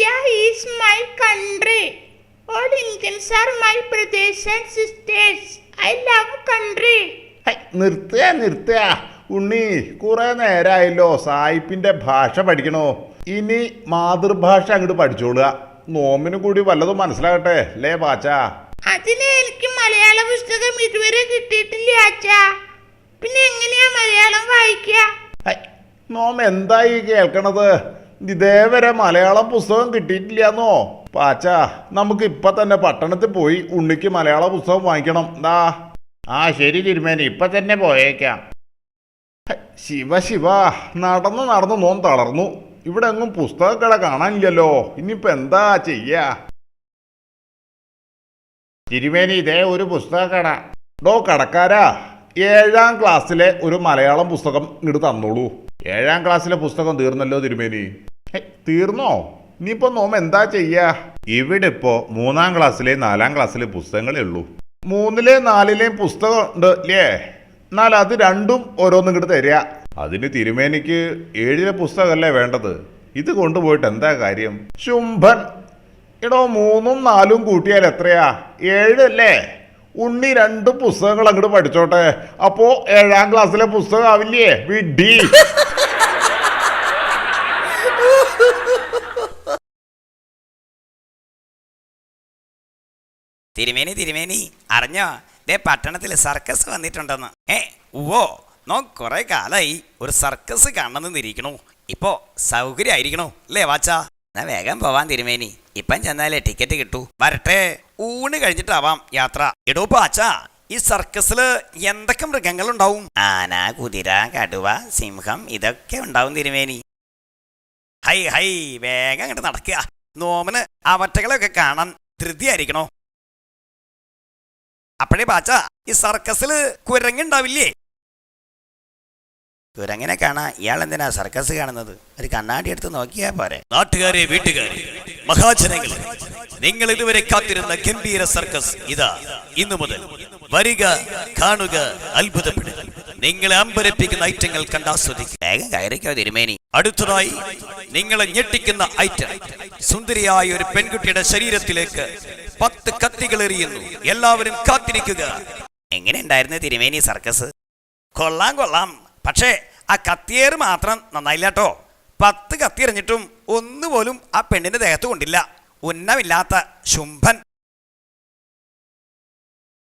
India is my country. All Indians are my brothers and sisters. I love country. Hi, നിർത്തുക നിർത്തുക. ഉണ്ണി കുറെ നേരമായല്ലോ സായിപ്പിന്റെ ഭാഷ പഠിക്കണോ? ഇനി മാതൃഭാഷ അങ്ങോട്ട് പഠിച്ചോളുക. നോമിനും കൂടി വല്ലതും മനസ്സിലാകട്ടെ ലേ പാച്ച? അതിന് എനിക്ക് മലയാള പുസ്തകം ഇതുവരെ കിട്ടിയിട്ടില്ല അച്ഛാ പിന്നെ എങ്ങനെയാ മലയാളം വായിക്കുക? ഹൈ, നോം എന്തായി കേൾക്കണത്? ഇതേവരെ മലയാളം പുസ്തകം കിട്ടിയിട്ടില്ലെന്നോ? പാച്ച നമുക്ക് ഇപ്പൊ തന്നെ പട്ടണത്തിൽ പോയി ഉണ്ണിക്ക് മലയാള പുസ്തകം വാങ്ങിക്കണം. ദാ. ആ ശരി തിരുമേനി ഇപ്പൊ തന്നെ പോയേക്കാം. ശിവ ശിവ. നടന്ന് നടന്ന് നോൻ തളർന്നു. ഇവിടെ എങ്ങും പുസ്തകക്കട കാണാനില്ലല്ലോ. ഇനിയിപ്പോ എന്താ ചെയ്യാ? തിരുമേനി ഇതേ ഒരു പുസ്തകക്കട. ഡോ കടക്കാരാ. ഏഴാം ക്ലാസ്സിലെ ഒരു മലയാളം പുസ്തകം ഇങ്ങോട്ട് തന്നോളൂ. ഏഴാം ക്ലാസ്സിലെ പുസ്തകം തീർന്നല്ലോ തിരുമേനി. തീർന്നോ? ഇനിയിപ്പോ നോമ എന്താ ചെയ്യാ? ഇവിടെ ഇപ്പോ മൂന്നാം ക്ലാസ്സിലെ നാലാം ക്ലാസ്സിലെ പുസ്തകങ്ങളേ ഉള്ളൂ. മൂന്നിലെ നാലിലെയും പുസ്തകം ഉണ്ട് അല്ലേ എന്നാൽ അത് രണ്ടും ഓരോന്നും ഇങ്ങോട്ട് തരിക അതിന് തിരുമേനിക്ക് ഏഴിലെ പുസ്തകമല്ലേ വേണ്ടത്? ഇത് കൊണ്ടുപോയിട്ട് എന്താ കാര്യം? ശുംഭൻ എടോ മൂന്നും നാലും കൂട്ടിയാൽ എത്രയാ? ഏഴല്ലേ ഉണ്ണി രണ്ട് പുസ്തകങ്ങൾ അങ്ങോട്ട് പഠിച്ചോട്ടെ. അപ്പോ ഏഴാം ക്ലാസ്സിലെ പുസ്തകം ആവില്ലേ? വിഡി തിരുമേനി തിരുമേനി. അറിഞ്ഞോ? ദേ പട്ടണത്തിൽ സർക്കസ് വന്നിട്ടുണ്ടെന്ന്. ഏ ഉവോ നോ കുറെ കാലായി ഒരു സർക്കസ് കാണണമെന്ന് ഇരിക്കണു ഇപ്പോ സൗകര്യമായിരിക്കണു അല്ലേ വാച്ചാ? ഞാൻ വേഗം പോവാൻ തിരുമേനി. ഇപ്പം ചെന്നാലേ ടിക്കറ്റ് കിട്ടൂ. വരട്ടെ. ഊണ് കഴിഞ്ഞിട്ടാവാം യാത്ര. എടോ പാച്ചാ ഈ സർക്കസിൽ എന്തൊക്കെ മൃഗങ്ങളുണ്ടാവും? ആന കുതിര കടുവ സിംഹം ഇതൊക്കെ ഉണ്ടാവും തിരുമേനി. ഹൈ ഹൈ വേഗം അങ്ങോട്ട് നടക്കുക. നോമന് അവറ്റകളെയൊക്കെ കാണാൻ ധൃതിയായിരിക്കണോ? അപ്പഴേ പാച്ച ഈ സർക്കസിൽ കുരങ്ങുണ്ടാവില്ലേ? കുരങ്ങനെ കാണാ ഇയാൾ എന്തിനാ സർക്കസ് കാണുന്നത്? ഒരു കണ്ണാടി എടുത്ത് നോക്കിയാ പോരെ. നാട്ടുകാരെ വീട്ടുകാരെ മഹാജനങ്ങൾ നിങ്ങൾ ഇതുവരെ കാത്തിരുന്ന ഗംഭീര സർക്കസ് ഇതാ. ഇന്നു മുതൽ വരിക കാണുക അത്ഭുതപ്പെടുക. നിങ്ങളെ അമ്പരപ്പിക്കുന്ന ഐറ്റങ്ങൾ കണ്ടാസ്വദിക്കുക വേഗം കയറിക്കോ തിരുമേനി. അടുത്തതായി നിങ്ങളെ ഞെട്ടിക്കുന്ന ഐറ്റം. സുന്ദരിയായ ഒരു പെൺകുട്ടിയുടെ ശരീരത്തിലേക്ക് പത്ത് കത്തികൾ എറിയുന്നു. എല്ലാവരും കാത്തിരിക്കുക. എങ്ങനെ ഉണ്ടായിരുന്നു തിരുമേനി സർക്കസ്? കൊള്ളാം കൊള്ളാം. പക്ഷേ ആ കത്തിയേറ് മാത്രം നന്നായില്ല കേട്ടോ പത്ത് കത്തി എറിഞ്ഞിട്ടും ഒന്നുപോലും ആ പെണ്ണിന്റെ ദേഹത്ത് കൊണ്ടില്ല. ഉന്നമില്ലാത്ത ശുംഭൻ.